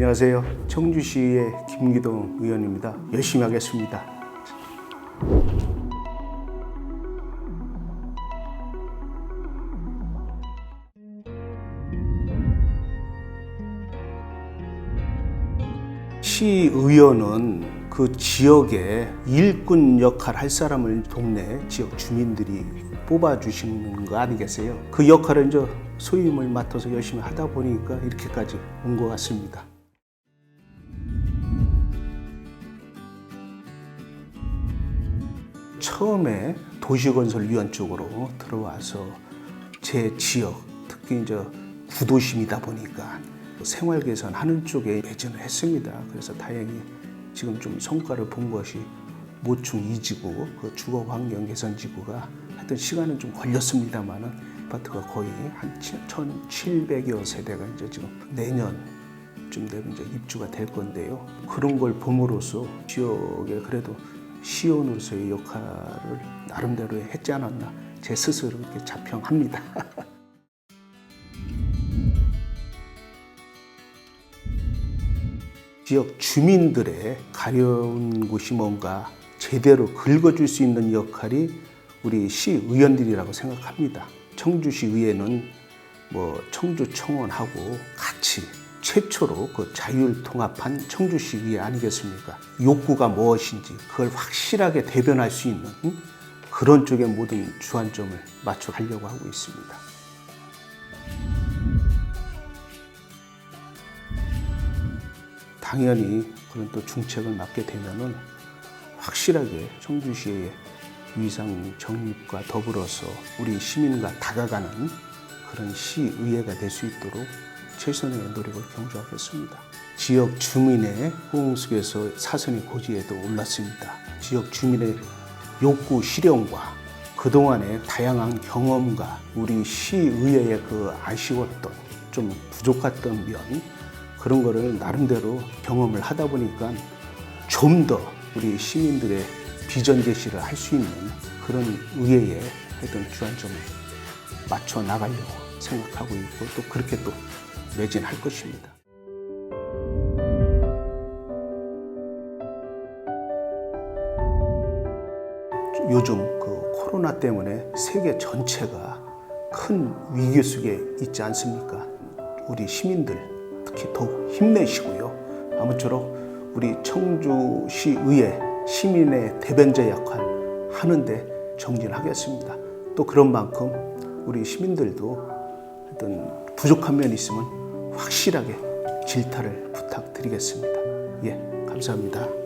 안녕하세요. 청주시의 김기동 의원입니다. 열심히 하겠습니다. 시의원은 그 지역에 일꾼 역할 할 사람을 동네 지역 주민들이 뽑아주시는 거 아니겠어요? 그 역할을 이제 소임을 맡아서 열심히 하다 보니까 이렇게까지 온 것 같습니다. 처음에 도시건설위원 쪽으로 들어와서 제 지역, 특히 이제 구도심이다 보니까 생활 개선하는 쪽에 매진을 했습니다. 그래서 다행히 지금 좀 성과를 본 것이 모충 이지구, 그 주거 환경 개선 지구가 하여튼 시간은 좀 걸렸습니다만은 아파트가 거의 한 1,700여 세대가 이제 지금 내년쯤 되면 이제 입주가 될 건데요. 그런 걸 봄으로써 지역에 그래도 시온으로서의 역할을 나름대로 했지 않았나 제 스스로 이렇게 자평합니다. 지역 주민들의 가려운 곳이 뭔가 제대로 긁어줄 수 있는 역할이 우리 시의원들이라고 생각합니다. 청주시 의회는 뭐 청주청원하고 같이 최초로 그 자율통합한 청주시 의회 아니겠습니까? 욕구가 무엇인지 그걸 확실하게 대변할 수 있는 그런 쪽에 모든 주안점을 맞춰 가려고 하고 있습니다. 당연히 그런 또 중책을 맡게 되면은 확실하게 청주시의 위상 정립과 더불어서 우리 시민과 다가가는 그런 시의회가 될 수 있도록 최선의 노력을 경주하겠습니다. 지역 주민의 호응 속에서 사선이 고지에도 올랐습니다. 지역 주민의 욕구 실현과 그동안의 다양한 경험과 우리 시의회의 그 아쉬웠던 좀 부족했던 면 그런 거를 나름대로 경험을 하다 보니까 좀 더 우리 시민들의 비전 제시를 할 수 있는 그런 의회에 어떤 주안점을 맞춰 나가려고 생각하고 있고 또 그렇게 또 매진할 것입니다. 요즘 그 코로나 때문에 세계 전체가 큰 위기 속에 있지 않습니까? 우리 시민들 특히 더욱 힘내시고요. 아무쪼록 우리 청주시 의회 시민의 대변자 역할 하는데 정진하겠습니다. 또 그런 만큼 우리 시민들도 어떤 부족한 면이 있으면 확실하게 질타를 부탁드리겠습니다. 예, 감사합니다.